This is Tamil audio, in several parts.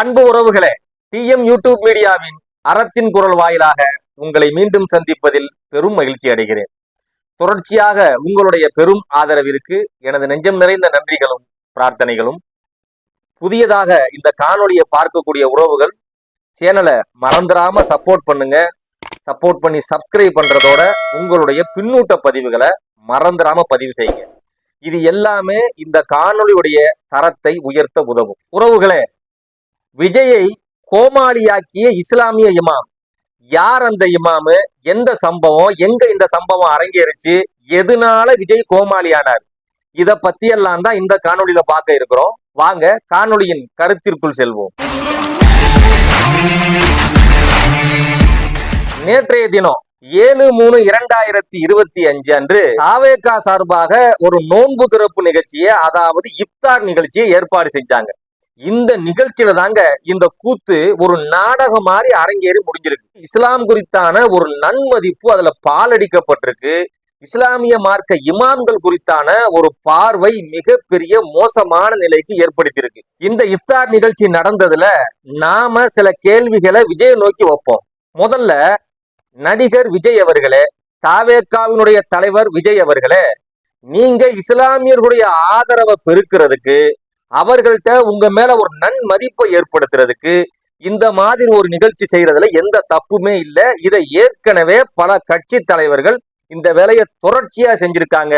அன்பு உறவுகளே டிஎம் யூடியூப் மீடியாவின் அறத்தின் குரல் வாயிலாக உங்களை மீண்டும் சந்திப்பதில் பெரும் மகிழ்ச்சி அடைகிறேன். தொடர்ச்சியாக உங்களுடைய பெரும் ஆதரவிற்கு எனது நெஞ்சம் நிறைந்த நன்றிகளும் பிரார்த்தனைகளும். புதியதாக இந்த காணொலியை பார்க்கக்கூடிய உறவுகள் சேனலை மறந்துடாம சப்போர்ட் பண்ணுங்க. சப்போர்ட் பண்ணி சப்ஸ்கிரைப் பண்றதோட உங்களுடைய பின்னூட்ட பதிவுகளை மறந்துடாம பதிவு செய்யுங்க. இது எல்லாமே இந்த காணொலியுடைய தரத்தை உயர்த்த உதவும். உறவுகளே விஜயை கோமாளியாக்கிய இஸ்லாமிய இமாம். யார் அந்த இமாமு? எந்த சம்பவம்? எங்க இந்த சம்பவம் அரங்கேறுச்சு? எதனால விஜய் கோமாளியானார்? இத பத்தி தான் இந்த காணொலியில பார்க்க இருக்கிறோம். வாங்க காணொலியின் கருத்திற்குள் செல்வோம். நேற்றைய தினம் ஏழு மூணு இரண்டாயிரத்தி இருபத்தி அஞ்சு அன்று ஆவேகா சார்பாக ஒரு நோன்பு திறப்பு நிகழ்ச்சியை அதாவது இப்தார் நிகழ்ச்சியை ஏற்பாடு செஞ்சாங்க. இந்த நிகழ்ச்சியில தாங்க இந்த கூத்து ஒரு நாடகம் மாதிரி அரங்கேறி முடிஞ்சிருக்கு. இஸ்லாம் குறித்தான ஒரு நன்மதிப்பு அதுல பாலடிக்கப்பட்டிருக்கு. இஸ்லாமிய மார்க்க இமாம்கள் குறித்தான ஒரு பார்வை மிகப்பெரிய மோசமான நிலைக்கு ஏற்படுத்தியிருக்கு. இந்த இஃப்தார் நிகழ்ச்சி நடந்ததுல நாம சில கேள்விகளை விஜய் நோக்கி வைப்போம். முதல்ல நடிகர் விஜய் அவர்களே தாவேக்காவினுடைய தலைவர் விஜய் அவர்களே நீங்க இஸ்லாமியர்களுடைய ஆதரவை பெருக்கிறதுக்கு அவர்கள்ட்ட உங்க மேல ஒரு நன்மதிப்பை ஏற்படுத்துறதுக்கு இந்த மாதிரி ஒரு நிகழ்ச்சி செய்யறதுல எந்த தப்புமே இல்லை. இதை ஏற்கனவே பல கட்சி தலைவர்கள் இந்த வேலையை தொடர்ச்சியா செஞ்சிருக்காங்க.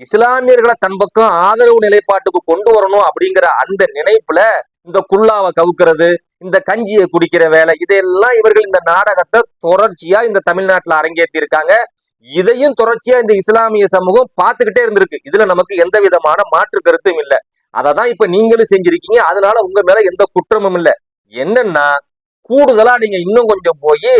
இஸ்லாமியர்களை தன் பக்கம் ஆதரவு நிலைப்பாட்டுக்கு கொண்டு வரணும் அப்படிங்கிற அந்த நினைப்புல இந்த குல்லாவை கவுக்கிறது இந்த கஞ்சியை குடிக்கிற வேலை இதையெல்லாம் இவர்கள் இந்த நாடகத்தை தொடர்ச்சியா இந்த தமிழ்நாட்டுல அரங்கேற்றி இருக்காங்க இதையும் தொடர்ச்சியா இந்த இஸ்லாமிய சமூகம் பார்த்துக்கிட்டே இருந்திருக்கு. இதுல நமக்கு எந்த விதமான மாற்று கருத்தும் இல்லை. அதை தான் இப்போ நீங்களும் செஞ்சிருக்கீங்க. அதனால உங்க மேல எந்த குற்றமும் இல்லை. என்னன்னா கூடுதலா நீங்க இன்னும் கொஞ்சம் போய்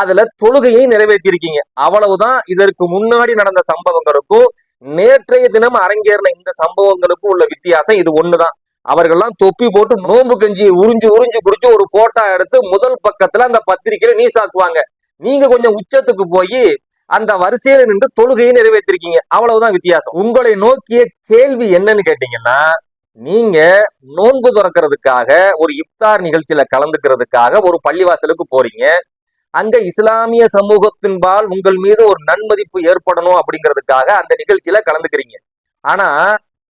அதுல தொழுகையை நிறைவேற்றிருக்கீங்க. அவ்வளவுதான் இதற்கு முன்னாடி நடந்த சம்பவங்களுக்கும் நேற்றைய தினம் அரங்கேறின இந்த சம்பவங்களுக்கும் உள்ள வித்தியாசம் இது ஒண்ணுதான். அவர்கள்லாம் தொப்பி போட்டு நோம்பு கஞ்சியை உறிஞ்சு உறிஞ்சு குடிச்சு ஒரு போட்டோ எடுத்து முதல் பக்கத்துல அந்த பத்திரிக்கையில நீ சாக்குவாங்க நீங்க கொஞ்சம் உச்சத்துக்கு போய் அந்த வரிசையில நின்று தொழுகையை நிறைவேற்றிருக்கீங்க. அவ்வளவுதான் வித்தியாசம். உங்களை நோக்கிய கேள்வி என்னன்னு கேட்டீங்கன்னா நீங்க நோன்பு துறக்கிறதுக்காக ஒரு இப்தார் நிகழ்ச்சியில கலந்துக்கிறதுக்காக ஒரு பள்ளிவாசலுக்கு போறீங்க. அங்க இஸ்லாமிய சமூகத்தின்பால் உங்கள் மீது ஒரு நன்மதிப்பு ஏற்படணும் அப்படிங்கிறதுக்காக அந்த நிகழ்ச்சியில கலந்துக்கிறீங்க. ஆனா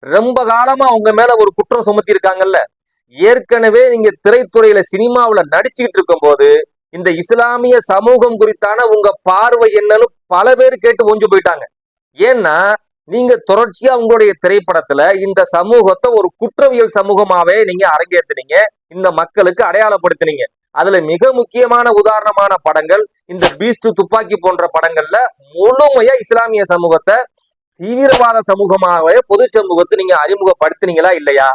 ரொம்ப காலமா உங்க மேல ஒரு குற்றம் சுமத்தி இருக்காங்கல்ல ஏற்கனவே நீங்க திரைத்துறையில சினிமாவில நடிச்சுக்கிட்டு இருக்கும்போது இந்த இஸ்லாமிய சமூகம் குறித்தான உங்க பார்வை என்னன்னு பல பேர் கேட்டு ஒஞ்சு போயிட்டாங்க. ஏன்னா நீங்க தொடர்ச்சியா உங்களுடைய திரைப்படத்துல இந்த சமூகத்தை ஒரு குற்றவியல் சமூகமாவே நீங்க அரங்கேற்றினீங்க இந்த மக்களுக்கு அடையாளப்படுத்தினீங்க. அதுல மிக முக்கியமான உதாரணமான படங்கள் இந்த பீஸ்ட் துப்பாக்கி போன்ற படங்கள்ல முழுமையா இஸ்லாமிய சமூகத்தை தீவிரவாத சமூகமாகவே பொது சமூகத்தை நீங்க அறிமுகப்படுத்தினீங்களா இல்லையா?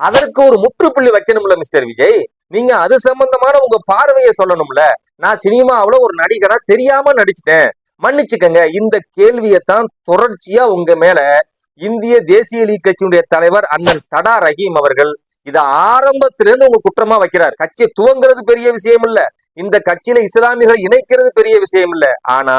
அதற்கு ஒரு முற்றுப்புள்ளி வைக்கணும்ல மிஸ்டர் விஜய். நீங்க அது சம்பந்தமான உங்க பார்வையை சொல்லணும்ல. நான் சினிமாவில் ஒரு நடிகரா தெரியாம நடிச்சிட்டேன். மன்னிச்சுக்கங்க இந்த கேள்வியைத்தான் தொடர்ச்சியா உங்க மேல இந்திய தேசிய லீக் கட்சியினுடைய தலைவர் அண்ணன் தடா ரஹீம் அவர்கள் இதை ஆரம்பத்திலிருந்து உங்க குற்றமா வைக்கிறார். கட்சியை துவங்குறது பெரிய விஷயம் இல்ல இந்த கட்சியில இஸ்லாமியர்களை இணைக்கிறது பெரிய விஷயம் இல்ல ஆனா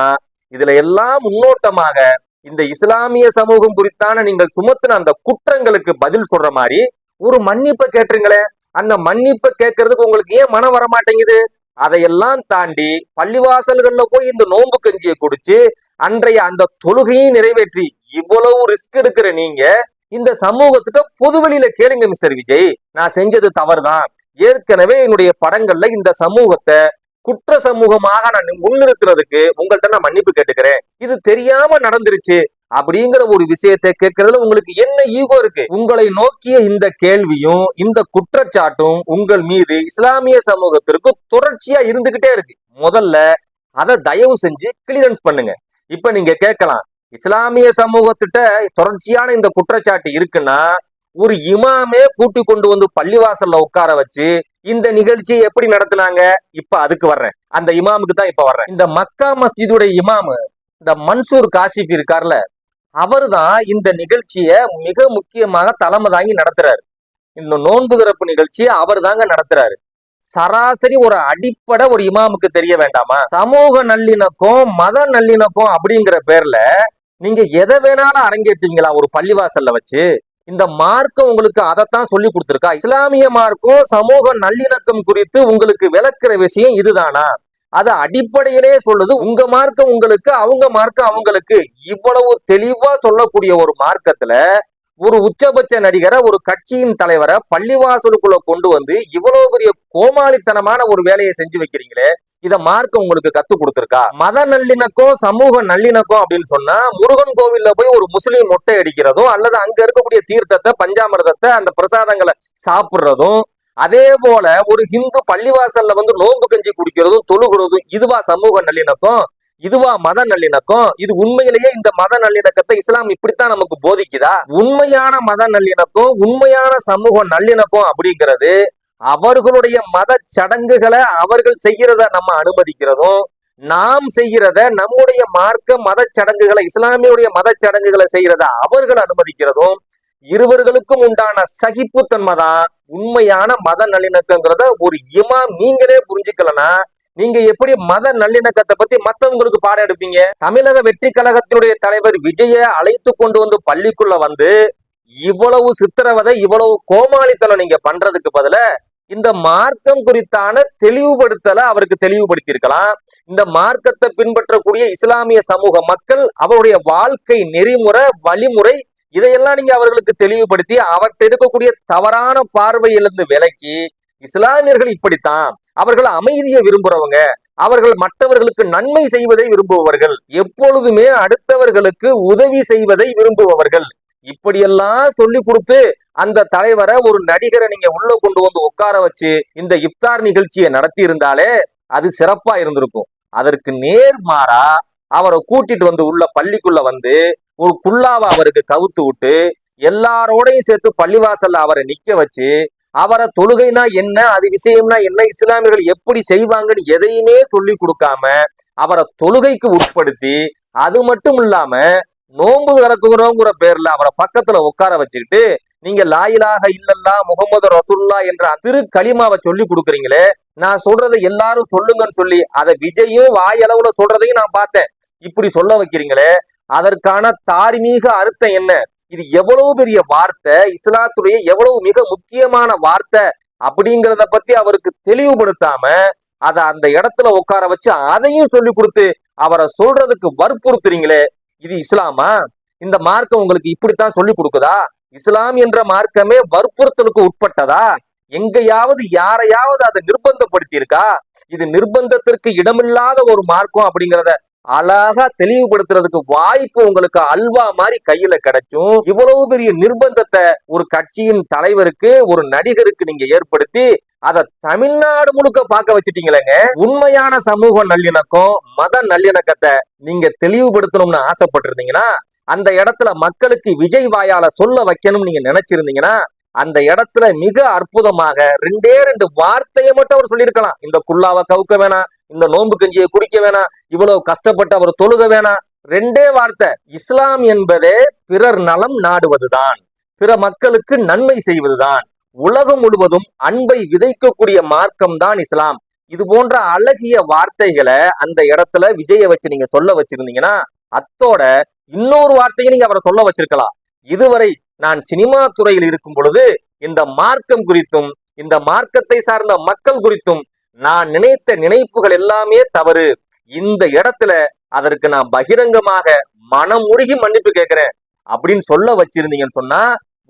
இதுல எல்லாம் முன்னோட்டமாக இந்த இஸ்லாமிய சமூகம் குறித்தான நீங்கள் சுமத்தின அந்த குற்றங்களுக்கு பதில் சொல்ற மாதிரி ஒரு மன்னிப்பை கேட்டுருங்களேன். அந்த மன்னிப்பை கேட்கறதுக்கு உங்களுக்கு ஏன் மனம் வர மாட்டேங்குது அதையெல்லாம் தாண்டி பள்ளிவாசல்கள்ல போய் இந்த நோன்பு கஞ்சியை குடிச்சு அன்றைய அந்த தொழுகையும் நிறைவேற்றி இவ்வளவு ரிஸ்க் எடுக்கிற நீங்க இந்த சமூகத்துக்கு பொதுவெளியில கேளுங்க மிஸ்டர் விஜய். நான் செஞ்சது தவறுதான். ஏற்கனவே என்னுடைய படங்கள்ல இந்த சமூகத்தை குற்ற சமூகமாக நான் முன்னிறுத்துறதுக்கு உங்கள்கிட்ட நான் மன்னிப்பு கேட்டுக்கிறேன். இது தெரியாம நடந்துருச்சு. அப்படிங்கிற ஒரு விஷயத்தை கேட்கறதுல உங்களுக்கு என்ன ஈகோ இருக்கு? உங்களை நோக்கிய இந்த கேள்வியும் இந்த குற்றச்சாட்டும் உங்கள் மீது இஸ்லாமிய சமூகத்திற்கு தொடர்ச்சியா இருந்துகிட்டே இருக்கு. முதல்ல அதை தயவு செஞ்சு கிளியரன்ஸ் பண்ணுங்க. இப்ப நீங்க கேட்கலாம் இஸ்லாமிய சமூகத்திட்ட தொடர்ச்சியான இந்த குற்றச்சாட்டு இருக்குன்னா ஒரு இமாமே கூட்டி கொண்டு வந்து பள்ளிவாசல்ல உட்கார வச்சு இந்த நிகழ்ச்சியை எப்படி நடத்தினாங்க? இப்ப அதுக்கு வர்றேன். அந்த இமாமுக்கு தான் இப்ப வர்றேன். இந்த மக்கா மஸ்ஜிதுடைய இமாமு இந்த மன்சூர் காஷிப் இருக்கார்ல அவர்தான் இந்த நிகழ்ச்சியை மிக முக்கியமாக தலைமை தாங்கி நடத்துறாரு. இந்த நோன்பு திறப்பு நிகழ்ச்சியை அவர் தாங்க நடத்துறாரு. சராசரி ஒரு அடிப்படை ஒரு இமாமுக்கு தெரிய வேண்டாமா? சமூக நல்லிணக்கம் மத நல்லிணக்கம் அப்படிங்கிற பேர்ல நீங்க எதை வேணாலும் அரங்கேற்றுவீங்களா ஒரு பள்ளிவாசல்ல வச்சு? இந்த மார்க்கம் உங்களுக்கு அதைத்தான் சொல்லி கொடுத்துருக்கா? இஸ்லாமிய மார்க்கம் சமூக நல்லிணக்கம் குறித்து உங்களுக்கு விளக்குற விஷயம் இதுதானா? அது அடிப்படையிலே சொல்லுது உங்க மார்க்கம் உங்களுக்கு அவங்க மார்க்கம் அவங்களுக்கு. இவ்வளவு தெளிவா சொல்லக்கூடிய ஒரு மார்க்கத்துல ஒரு உச்சபட்ச நடிகரை ஒரு கட்சியின் தலைவரை பள்ளிவாசலுக்குள்ள கொண்டு வந்து இவ்வளவு பெரிய கோமாளித்தனமான ஒரு வேலையை செஞ்சு வைக்கிறீங்களே இத மார்க்கம் உங்களுக்கு கத்து கொடுத்துருக்கா? மத நல்லிணக்கம் சமூக நல்லிணக்கம் அப்படின்னு சொன்னா முருகன் கோவில்ல போய் ஒரு முஸ்லீம் மொட்டை அடிக்கிறதும் அல்லது அங்க இருக்கக்கூடிய தீர்த்தத்தை பஞ்சாமிர்தத்தை அந்த பிரசாதங்களை சாப்பிடுறதும் அதே போல ஒரு ஹிந்து பள்ளிவாசல்ல வந்து நோன்பு கஞ்சி குடிக்கிறதும் தொழுகிறதும் இதுவா சமூக நல்லிணக்கம் இதுவா மத நல்லிணக்கம் இது உண்மையிலேயே இந்த மத நல்லிணக்கத்தை இஸ்லாம் இப்படித்தான் நமக்கு போதிக்குதா? உண்மையான மத நல்லிணக்கம் உண்மையான சமூக நல்லிணக்கம் அப்படிங்கிறது அவர்களுடைய மத சடங்குகளை அவர்கள் செய்கிறத நம்ம அனுமதிக்கிறதும் நாம் செய்கிறத நம்முடைய மார்க்க மத சடங்குகளை இஸ்லாமியுடைய மத சடங்குகளை செய்கிறத அவர்கள் அனுமதிக்கிறதும் இருவர்களுக்கும் உண்டான சகிப்புத்தன்மை தான் உண்மையான மத நல்லிணக்கங்கிறத ஒரு இமா நீங்களே புரிஞ்சுக்கலனா நீங்க எப்படி மத நல்லிணக்கத்தை பத்தி மத்தவங்களுக்கு பாடம் எடுப்பீங்க? தமிழக வெற்றி கழகத்தினுடைய தலைவர் விஜய அழைத்து கொண்டு வந்து பள்ளிக்குள்ள வந்து இவ்வளவு சித்திரவதை இவ்வளவு கோமாளித்தனம் நீங்க பண்றதுக்கு பதில இந்த மார்க்கம் குறித்தான தெளிவுபடுத்தலை அவருக்கு தெளிவுபடுத்தி இருக்கலாம் இந்த மார்க்கத்தை பின்பற்றக்கூடிய இஸ்லாமிய சமூக மக்கள் அவருடைய வாழ்க்கை நெறிமுறை வழிமுறை இதையெல்லாம் நீங்க அவர்களுக்கு தெளிவுபடுத்தி அவர்கிட்ட இருக்கக்கூடிய தவறான பார்வையிலிருந்து விலக்கி இஸ்லாமியர்கள் இப்படித்தான். அவர்கள் அமைதியை விரும்புறவங்க. அவர்கள் மற்றவர்களுக்கு நன்மை செய்வதை விரும்புபவர்கள். எப்பொழுதுமே அடுத்தவர்களுக்கு உதவி செய்வதை விரும்புபவர்கள். இப்படியெல்லாம் சொல்லி கொடுத்து அந்த தலைவரை ஒரு நடிகரை நீங்க உள்ள கொண்டு வந்து உட்கார வச்சு இந்த இப்தார் நிகழ்ச்சியை நடத்தி இருந்தாலே அது சிறப்பா இருந்திருக்கும். அதற்கு நேர்மாறா அவரை கூட்டிட்டு வந்து உள்ள பள்ளிக்குள்ள வந்து ஒரு குல்லாவை அவருக்கு கவுத்து விட்டு எல்லாரோடையும் சேர்த்து பள்ளிவாசல்ல அவரை நிக்க வச்சு அவரை தொழுகைனா என்ன அது விஷயம்னா என்ன இஸ்லாமியர்கள் எப்படி செய்வாங்கன்னு எதையுமே சொல்லி கொடுக்காம அவரை தொழுகைக்கு உட்படுத்தி அது மட்டும் இல்லாம நோன்பு திறக்குறோங்கிற பேர்ல அவரை பக்கத்துல உட்கார வச்சுக்கிட்டு நீங்க லாயிலாக இல்லல்லா முகமது ரசுல்லா என்ற திரு களிமாவை சொல்லி கொடுக்குறீங்களே நான் சொல்றதை எல்லாரும் சொல்லுங்கன்னு சொல்லி அதை விஜயும் வாயளவுல சொல்றதையும் நான் பார்த்தேன். இப்படி சொல்ல வைக்கிறீங்களே அதற்கான தார்மீக அர்த்தம் என்ன? இது எவ்வளவு பெரிய வார்த்தை? இஸ்லாத்துடைய எவ்வளவு மிக முக்கியமான வார்த்தை? அப்படிங்கிறத பத்தி அவருக்கு தெளிவுபடுத்தாம அதை அந்த இடத்துல உட்கார வச்சு அதையும் சொல்லி கொடுத்து அவரை சொல்றதுக்கு வற்புறுத்துறீங்களே. இது இஸ்லாமா? இந்த மார்க்கம் உங்களுக்கு இப்படித்தான் சொல்லி கொடுக்குதா? இஸ்லாம் என்ற மார்க்கமே வற்புறுத்தலுக்கு உட்பட்டதா? எங்கேயாவது யாரையாவது அதை நிர்பந்தப்படுத்தியிருக்கா? இது நிர்பந்தத்திற்கு இடமில்லாத ஒரு மார்க்கம் அப்படிங்கிறத அழகா தெளிவுபடுத்துறதுக்கு வாய்ப்பு உங்களுக்கு அல்வா மாதிரி கையில கிடைச்சும். இவ்வளவு பெரிய நிர்பந்தத்தை ஒரு கட்சியின் தலைவருக்கு ஒரு நடிகருக்கு நீங்க ஏற்படுத்தி அதை தமிழ்நாடு முழுக்க பார்க்க வச்சுட்டீங்களேங்க. உண்மையான சமூக நல்லிணக்கம் மத நல்லிணக்கத்தை நீங்க தெளிவுபடுத்தணும்னு ஆசைப்பட்டிருந்தீங்கன்னா அந்த இடத்துல மக்களுக்கு விஜய் வாயால சொல்ல வைக்கணும்னு நீங்க நினைச்சிருந்தீங்கன்னா அந்த இடத்துல மிக அற்புதமாக ரெண்டே ரெண்டு வார்த்தையை மட்டும் அவர் சொல்லியிருக்கலாம். இந்த குல்லாவை கவுக்க வேணாம் இந்த நோன்பு கஞ்சியை குடிக்க வேணாம். இவ்வளவு கஷ்டப்பட்டு அவர் தொழுக வேணாம். ரெண்டே வார்த்தை. இஸ்லாம் என்பதே பிறர் நலம் நாடுவதுதான். பிற மக்களுக்கு நன்மை செய்வதுதான். உலகம் முழுவதும் அன்பை விதைக்கக்கூடிய மார்க்கம் தான் இஸ்லாம். இது போன்ற அழகிய வார்த்தைகளை அந்த இடத்துல விஜய வச்சு நீங்க சொல்ல வச்சிருந்தீங்கன்னா அத்தோட இன்னொரு வார்த்தையை நீங்க அவரை சொல்ல வச்சிருக்கலாம். இதுவரை நான் சினிமா துறையில் இருக்கும் பொழுது இந்த மார்க்கம் குறித்தும் இந்த மார்க்கத்தை சார்ந்த மக்கள் குறித்தும் நான் நினைத்த நினைப்புகள் எல்லாமே தவறு. இந்த இடத்துல அதற்கு நான் பகிரங்கமாக மனம் உருகி மன்னிப்பு கேட்கிறேன். அப்படின்னு சொல்ல வச்சிருந்தீங்கன்னு சொன்னா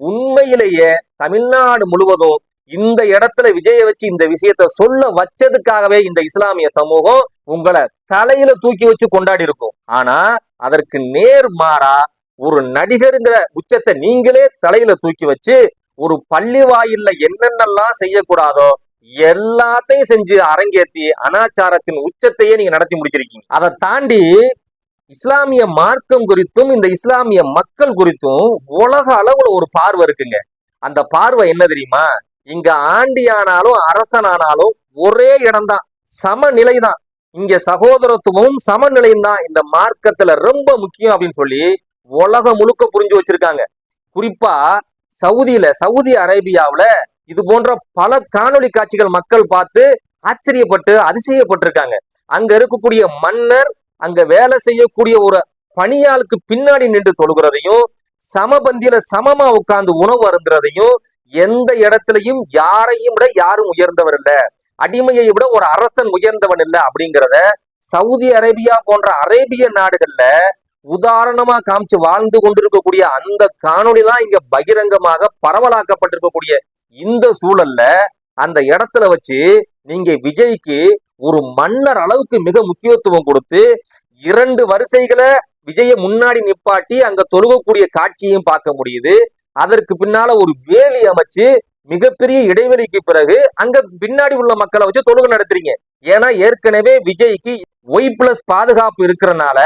உண்மையிலேயே தமிழ்நாடு முழுவதும் இந்த இடத்துல விஜய வச்சு இந்த விஷயத்த சொல்ல வச்சதுக்காகவே இந்த இஸ்லாமிய சமூகம் உங்களை தலையில தூக்கி வச்சு கொண்டாடி இருக்கும். ஆனா அதற்கு நேர் மாறா ஒரு நடிகருங்கிற உச்சத்தை நீங்களே தலையில தூக்கி வச்சு ஒரு பள்ளி வாயில்ல என்னென்னலாம் செய்யக்கூடாதோ எல்லாத்தையும் செஞ்சு அரங்கேற்றி அனாச்சாரத்தின் உச்சத்தையே நீங்க நடத்தி முடிச்சிருக்கீங்க. அதை தாண்டி இஸ்லாமிய மார்க்கம் குறித்தும் இந்த இஸ்லாமிய மக்கள் குறித்தும் உலக அளவுல ஒரு பார்வை இருக்குங்க. அந்த பார்வை என்ன தெரியுமா? இங்க ஆண்டியானாலும் அரசனானாலும் ஒரே இடம்தான். சமநிலை தான் இங்க சகோதரத்துவமும் சமநிலையும் தான் இந்த மார்க்கத்துல ரொம்ப முக்கியம் அப்படின்னு சொல்லி உலகம் முழுக்க புரிஞ்சு வச்சிருக்காங்க. குறிப்பா சவுதியில சவுதி அரேபியாவில இது போன்ற பல காணொளி காட்சிகள் மக்கள் பார்த்து ஆச்சரியப்பட்டு அதிசயப்பட்டிருக்காங்க. அங்க இருக்கக்கூடிய மன்னர் அங்க வேலை செய்யக்கூடிய ஒரு பணியாளுக்கு பின்னாடி நின்று தொழுகிறதையும் சமபந்தியில சமமா உட்கார்ந்து உணவு அருந்துறதையும் எந்த இடத்துலயும் யாரையும் விட யாரும் உயர்ந்தவர் இல்ல. அடிமையை விட ஒரு அரசன் உயர்ந்தவன் இல்ல அப்படிங்கிறத சவுதி அரேபியா போன்ற அரேபிய நாடுகள்ல உதாரணமா காமிச்சு வாழ்ந்து கொண்டிருக்கக்கூடிய அந்த காணொளி தான் இங்க பகிரங்கமாக பரவலாக்கப்பட்டிருக்கக்கூடிய இந்த சூழல்ல அந்த இடத்துல வச்சு நீங்க விஜய்க்கு ஒரு மன்னர் அளவுக்கு மிக முக்கியத்துவம் கொடுத்து இரண்டு வரிசைகளை விஜய முன்னாடி நிப்பாட்டி அங்க தொழுகக்கூடிய காட்சியையும் பார்க்க முடியுது. அதற்கு பின்னால ஒரு வேலி அமைச்சு மிகப்பெரிய இடைவெளிக்கு பிறகு அங்க பின்னாடி உள்ள மக்களை வச்சு தொழுகை நடத்துறீங்க. ஏன்னா ஏற்கனவே விஜய்க்கு ஒய் பிளஸ் பாதுகாப்பு இருக்கிறனால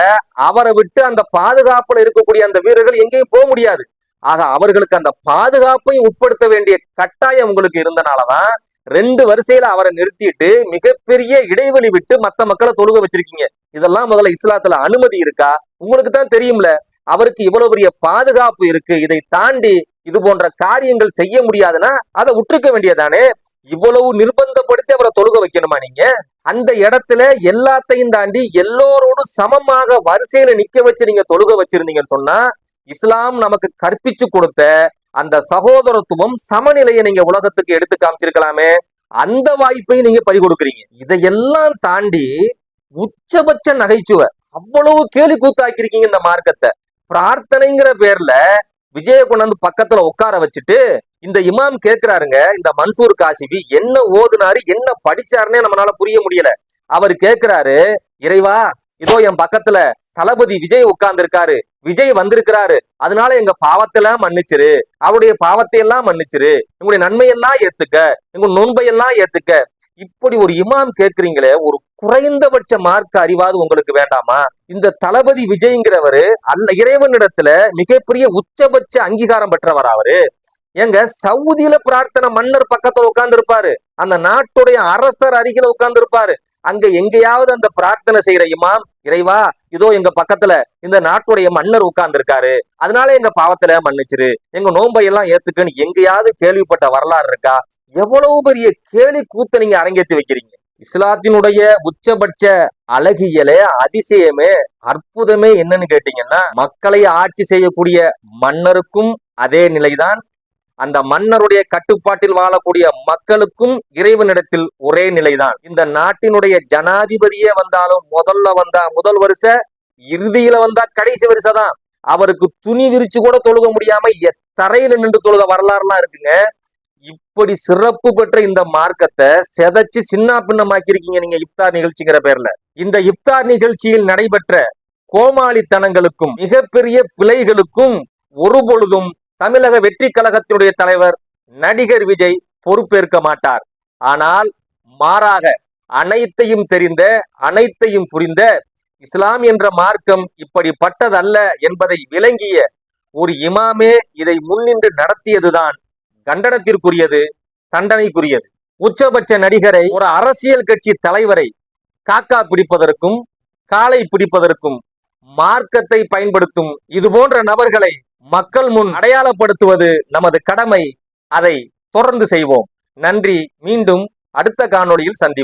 அவரை விட்டு அந்த பாதுகாப்புல இருக்கக்கூடிய அந்த வீரர்கள் எங்கேயும் போக முடியாது. ஆக அவர்களுக்கு அந்த பாதுகாப்பையும் உட்படுத்த வேண்டிய கட்டாயம் உங்களுக்கு இருந்தனாலதான் ரெண்டு வரிசையில அவரை நிறுத்திட்டு மிகப்பெரிய இடைவெளி விட்டு மத்த மக்களை தொழுக வச்சிருக்கீங்க. இதெல்லாம் முதல்ல இஸ்லாத்துல அனுமதி இருக்கா? உங்களுக்கு தான் தெரியும்ல. அவருக்கு இவ்வளவு பெரிய பாதுகாப்பு இருக்கு. இதை தாண்டி இது போன்ற காரியங்கள் செய்ய முடியாதுன்னா அதை விட்டுருக்க வேண்டியதானே இவ்வளவு நிர்பந்தப்படுத்தி அவரை தொழுக வைக்கணுமா நீங்க? அந்த இடத்துல எல்லாத்தையும் தாண்டி எல்லோரோடும் சமமாக வரிசையில நிக்க வச்சு நீங்க தொழுக வச்சிருந்தீங்கன்னு சொன்னா இஸ்லாம் நமக்கு கற்பிச்சு கொடுத்த அந்த சகோதரத்துவம் சமநிலையை நீங்க உலகத்துக்கு எடுத்து காமிச்சிருக்கலாமே. அந்த வாய்ப்பையும் நீங்க பறி கொடுக்குறீங்க. இதையெல்லாம் தாண்டி உச்சபட்ச நகைச்சுவை. அவ்வளவு கேலி கூத்தாக்கிருக்கீங்க இந்த மார்க்கத்தை. பிரார்த்தனைங்கிற பேர்ல விஜய கொண்டாந்து பக்கத்துல உட்கார வச்சுட்டு இந்த இமாம் கேட்கிறாருங்க இந்த மன்சூர் காசிபி என்ன ஓதுனாரு என்ன படிச்சாருன்னே நம்மளால புரிய முடியல. அவர் கேட்கிறாரு இறைவா இதோ என் பக்கத்துல தளபதி விஜய் உட்கார்ந்து இருக்காரு விஜய் வந்திருக்கிறாரு அதனால எங்க பாவத்தெல்லாம் மன்னிச்சிரு அவருடைய பாவத்தையெல்லாம் மன்னிச்சிரு உங்களுடைய நன்மையெல்லாம் ஏத்துக்க உங்க நோன்பையெல்லாம் ஏத்துக்க இப்படி ஒரு இமாம் கேக்குறீங்களே ஒரு குறைந்தபட்ச மார்க் அறிவாது உங்களுக்கு வேண்டாமா? இந்த தளபதி விஜய்ங்கிறவரு அல்ல இறைவனிடத்துல மிகப்பெரிய உச்சபட்ச அங்கீகாரம் பெற்றவர் அவரு. எங்க சவுதியில பிரார்த்தனை மன்னர் பக்கத்துல உட்கார்ந்து இருப்பாரு அந்த நாட்டுடைய அரசர் அருகில உட்கார்ந்து இருப்பாரு அங்க எங்கேயாவது அந்த பிரார்த்தனை செய்யற இமாம் இறைவா இதோ எங்க பக்கத்துல இந்த நாட்டுடைய மன்னர் உட்கார்ந்து இருக்காரு அதனால எங்க பாவத்துல மன்னிச்சிரு. எங்க நோன்பை எல்லாம் ஏத்துக்குன்னு எங்கேயாவது கேள்விப்பட்ட வரலாறு இருக்கா? எவ்வளவு பெரிய கேலி கூத்த நீங்க அரங்கேற்றி வைக்கிறீங்க? இஸ்லாத்தினுடைய உச்சபட்ச அழகியலே அதிசயமே அற்புதமே என்னன்னு கேட்டீங்கன்னா மக்களை ஆட்சி செய்யக்கூடிய மன்னருக்கும் அதே நிலைதான். அந்த மன்னருடைய கட்டுப்பாட்டில் வாழக்கூடிய மக்களுக்கும் இறைவனிடத்தில் ஒரே நிலைதான். இந்த நாட்டினுடைய ஜனாதிபதியே வந்தாலும் முதல்ல வந்தா முதல் வருஷ இறுதியில வந்தா கடைசி வருஷதான் அவருக்கு துணி விரிச்சு கூட தொழுக முடியாம தரையில நின்று தொழுத வரலாறுலாம் இருக்குங்க. இப்படி சிறப்பு பெற்ற இந்த மார்க்கத்தை செதைச்சு சின்ன பின்னமாக்கிருக்கீங்க நீங்க இப்தார் நிகழ்ச்சிங்கிற பேர்ல. இந்த இப்தார் நிகழ்ச்சியில் நடைபெற்ற கோமாளித்தனங்களுக்கும் மிகப்பெரிய பிழைகளுக்கும் ஒரு பொழுதும் தமிழக வெற்றி கழகத்தினுடைய தலைவர் நடிகர் விஜய் பொறுப்பேற்க மாட்டார். ஆனால் மாறாக அனைத்தையும் தெரிந்த அனைத்தையும் புரிந்த இஸ்லாம் என்ற மார்க்கம் இப்படிப்பட்டதல்ல என்பதை விளங்கிய ஒரு இமாமே இதை முன்னின்று நடத்தியதுதான் கண்டனத்திற்குரியது தண்டனைக்குரியது. உச்சபட்ச நடிகரை ஒரு அரசியல் கட்சி தலைவரை காக்கா பிடிப்பதற்கும் காலை பிடிப்பதற்கும் மார்க்கத்தை பயன்படுத்தும் இது போன்ற நபர்களை மக்கள் முன் அடையாளப்படுத்துவது நமது கடமை. அதை தொடர்ந்து செய்வோம். நன்றி. மீண்டும் அடுத்த காணொளியில் சந்திப்போம்.